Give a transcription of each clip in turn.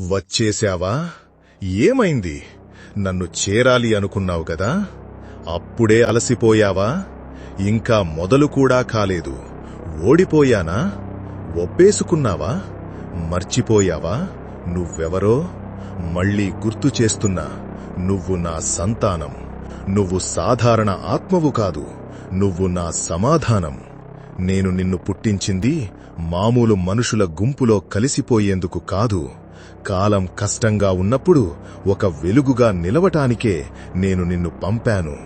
వచ్చేశావా? ఏమైంది? నన్ను చేరాలి అనుకున్నావు గదా అప్పుడే అలసిపోయావా? ఇంకా మొదలు కూడా కాలేదు. ఓడిపోయానా? ఒప్పేసుకున్నావా? మర్చిపోయావా? నువ్వెవరో? మళ్ళీ గుర్తు చేస్తున్నా. నువ్వు నా సంతానం. నువ్వు సాధారణ ఆత్మవు కాదు. నువ్వు నా సమాధానం. నేను నిన్ను పుట్టించింది మామూలు మనుషుల గుంపులో కలిసిపోయేందుకు కాదు. కాలం కష్టంగా ఉన్నప్పుడు ఒక వెలుగుగా నిలవటానికే నేను నిన్ను పంపాను.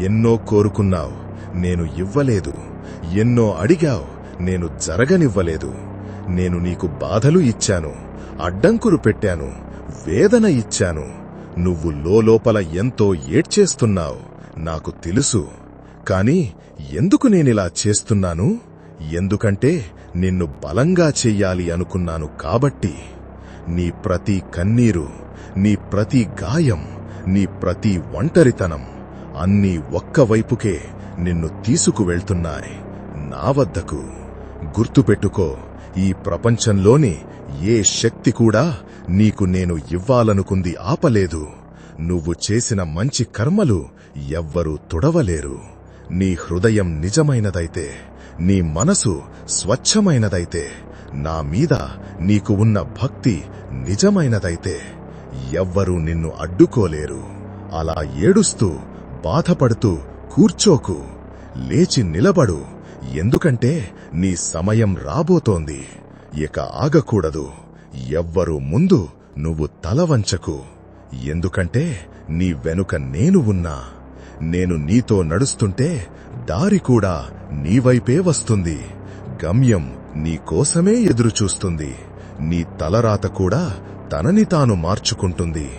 ఎన్నో కోరుకున్నావు నేను ఇవ్వలేదు. ఎన్నో అడిగావు నేను జరగనివ్వలేదు. నేను నీకు బాధలు ఇచ్చాను అడ్డంకులు పెట్టాను వేదన ఇచ్చాను. నువ్వు లోపల ఎంతో ఏడ్చేస్తున్నావు నాకు తెలుసు. కాని ఎందుకు నేనిలా చేస్తున్నాను? ఎందుకంటే నిన్ను బలంగా చెయ్యాలి అనుకున్నాను కాబట్టి. నీ ప్రతి కన్నీరు నీ ప్రతి గాయం నీ ప్రతి ఒంటరితనం అన్నీ ఒక్కవైపుకే నిన్ను తీసుకువెళ్తున్నాయి నా వద్దకు. గుర్తుపెట్టుకో ఈ ప్రపంచంలోని ఏ శక్తి కూడా నీకు నేను ఇవ్వాలనుకుంది ఆపలేదు. నువ్వు చేసిన మంచి కర్మలు ఎవ్వరూ తుడవలేరు. నీ హృదయం నిజమైనదైతే నీ మనసు స్వచ్ఛమైనదైతే నా మీద నీకు ఉన్న భక్తి నిజమైనదైతే ఎవ్వరూ నిన్ను అడ్డుకోలేరు. అలా ఏడుస్తూ బాధపడుతూ కూర్చోకు. లేచి నిలబడు. ఎందుకంటే నీ సమయం రాబోతోంది. ఇక ఆగకూడదు. ఎవ్వరూ ముందు నువ్వు తల వంచకు. ఎందుకంటే నీ వెనుక నేను ఉన్నా. నేను నీతో నడుస్తుంటే దారి కూడా నీవైపే వస్తుంది. గమ్యం నీకోసమే ఎదురుచూస్తుంది. నీ తలరాత కూడా తనని తాను మార్చుకుంటుంది.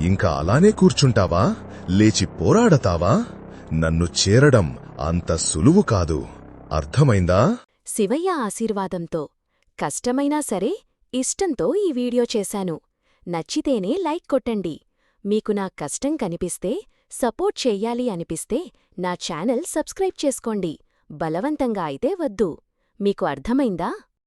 ఇంకా అలానే కూర్చుంటావా? లేచి పోరాడతావా? నన్ను చేరడం అంత సులువు కాదు. అర్థమైందా? శివయ్య ఆశీర్వాదంతో. కష్టమైనా సరే ఇష్టంతో ఈ వీడియో చేశాను. నచ్చితేనే లైక్ కొట్టండి. మీకు నా కష్టం కనిపిస్తే సపోర్ట్ చెయ్యాలి అనిపిస్తే నా ఛానల్ సబ్స్క్రైబ్ చేసుకోండి. బలవంతంగా అయితే వద్దు. మీకు అర్థమైందా?